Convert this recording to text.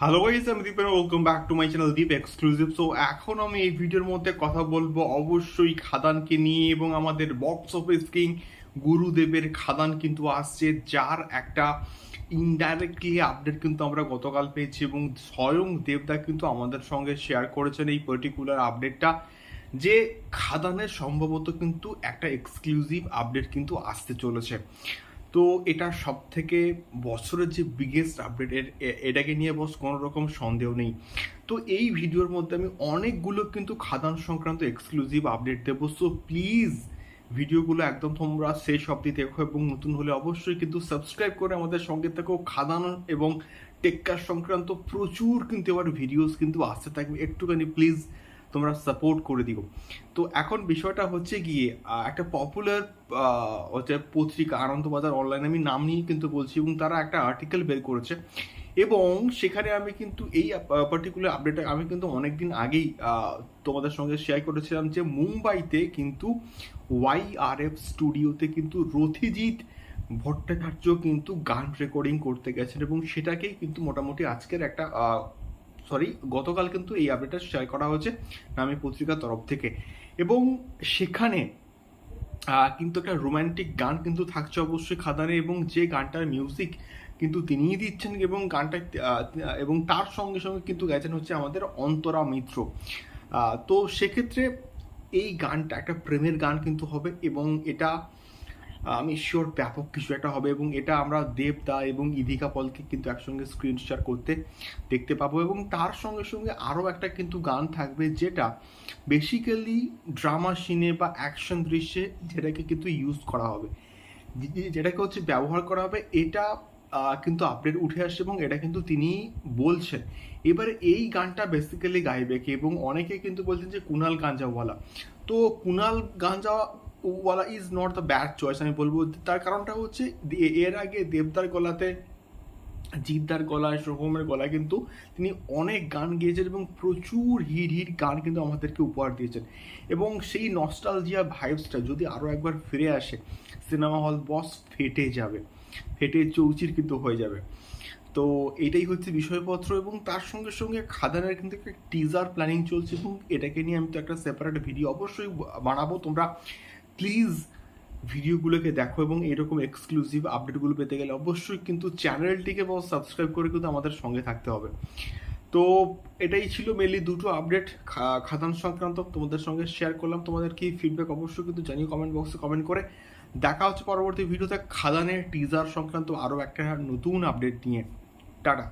Hello guys আমি Dipen welcome back to my channel Deep exclusive so এখন আমি এই ভিডিওর মধ্যে কথা বলব অবশ্যই খাদানকে নিয়ে এবং আমাদের বক্স অফিস কিং গুরুদেবের খাদান কিন্তু আসছে, যার একটা ইনডাইরেক্টলি আপডেট কিন্তু আমরা গতকাল পেয়েছি এবং স্বয়ং দেবদা কিন্তু আমাদের সঙ্গে শেয়ার করেছেন এই পার্টিকুলার আপডেটটা যে খাদানের সম্ভবত কিন্তু একটা এক্সক্লুসিভ আপডেট কিন্তু আসতে চলেছে। তো এটা সব থেকে বছরের যে বিগেস্ট আপডেট এটাকে নিয়ে বস কোনো রকম সন্দেহ নেই। তো এই ভিডিওর মধ্যে আমি অনেকগুলো কিন্তু খাদান সংক্রান্ত এক্সক্লুসিভ আপডেট দেবো। সো প্লিজ ভিডিওগুলো একদম তোমরা শেষ অবধি দেখো এবং নতুন হলে অবশ্যই কিন্তু সাবস্ক্রাইব করে আমাদের সঙ্গে থাকো। খাদান এবং টেক্কার সংক্রান্ত প্রচুর কিন্তু এবার ভিডিওস কিন্তু আসতে থাকবে। একটুখানি প্লিজ তোমরা সাপোর্ট করে দিও। তো এখন বিষয়টা হচ্ছে গিয়ে একটা পপুলার হচ্ছে পত্রিকা, আনন্দবাজার অনলাইন আমি নাম নিয়ে কিন্তু বলছি এবং তারা একটা আর্টিকেল বের করেছে। এবং সেখানে আমি কিন্তু এই পার্টিকুলার আপডেটটা আমি কিন্তু অনেকদিন আগেই তোমাদের সঙ্গে শেয়ার করেছিলাম যে মুম্বাইতে কিন্তু ওয়াই আর এফ স্টুডিওতে কিন্তু রথিজিৎ ভট্টাচার্য কিন্তু গান রেকর্ডিং করতে গেছেন এবং সেটাকেই কিন্তু মোটামুটি আজকের একটা সরি গতকাল কিন্তু এই আপডেটটা শেয়ার করা হয়েছে নামী পত্রিকার তরফ থেকে। এবং সেখানে কিন্তু একটা রোমান্টিক গান কিন্তু থাকছে অবশ্যই খাদানে এবং যে গানটার মিউজিক কিন্তু তিনিই দিচ্ছেন এবং গানটা এবং তার সঙ্গে সঙ্গে কিন্তু গেছেন হচ্ছে আমাদের অন্তরা মিত্র। তো সেক্ষেত্রে এই গানটা একটা প্রেমের গান কিন্তু হবে এবং এটা আমি শিওর ব্যাপক কিছু একটা হবে এবং এটা আমরা দেবদা এবং ইধিকা পলকে কিন্তু একসঙ্গে স্ক্রিন শেয়ার করতে দেখতে পাবো এবং তার সঙ্গে সঙ্গে আরও একটা কিন্তু গান থাকবে যেটা বেসিক্যালি ড্রামা সিনে বা অ্যাকশন দৃশ্যে যেটাকে কিন্তু ইউজ করা হবে। যেটাকে হচ্ছে ব্যবহার করা হবে, এটা কিন্তু আপডেট উঠে আসছে এবং এটা কিন্তু তিনি বলছেন। এবারে এই গানটা বেসিক্যালি গাইবে কে এবং অনেকে কিন্তু বলছেন যে কুনাল গাঞ্জাওয়ালা। তো Kunal Ganjawala is not the bad choice, আমি বলব, তার কারণটা হচ্ছে এর আগে দেবদার গলাতে, জিদ্দার গলায়, সোহমের গলায় কিন্তু তিনি অনেক গান গেয়েছেন এবং প্রচুর হিট হিট গান কিন্তু আমাদেরকে উপহার দিয়েছেন। এবং সেই নস্টালজিয়া ভাইবসটা যদি আরও একবার ফিরে আসে, সিনেমা হল বস ফেটে যাবে, ফেটে চৌচির কিন্তু হয়ে যাবে। তো এটাই হচ্ছে বিষয়পত্র এবং তার সঙ্গে সঙ্গে খাদানের কিন্তু একটা টিজার প্ল্যানিং চলছে এবং এটাকে নিয়ে আমি তো একটা সেপারেট ভিডিও অবশ্যই বানাবো, তোমরা প্লিজ ভিডিওগুলোকে দেখো এবং এরকম এক্সক্লুসিভ আপডেটগুলো পেতে গেলে অবশ্যই কিন্তু চ্যানেলটিকে সাবস্ক্রাইব করে কিন্তু আমাদের সঙ্গে থাকতে হবে। তো এটাই ছিল মেনলি দুটো আপডেট খাদান সংক্রান্ত। তোমাদের সঙ্গে শেয়ার করলাম। তোমাদের কি ফিডব্যাক অবশ্যই কিন্তু জানিও কমেন্ট বক্সে কমেন্ট করে। দেখা হচ্ছে পরবর্তী ভিডিওতে খাদানের টিজার সংক্রান্ত আরও একটা নতুন আপডেট নিয়ে। টাটা।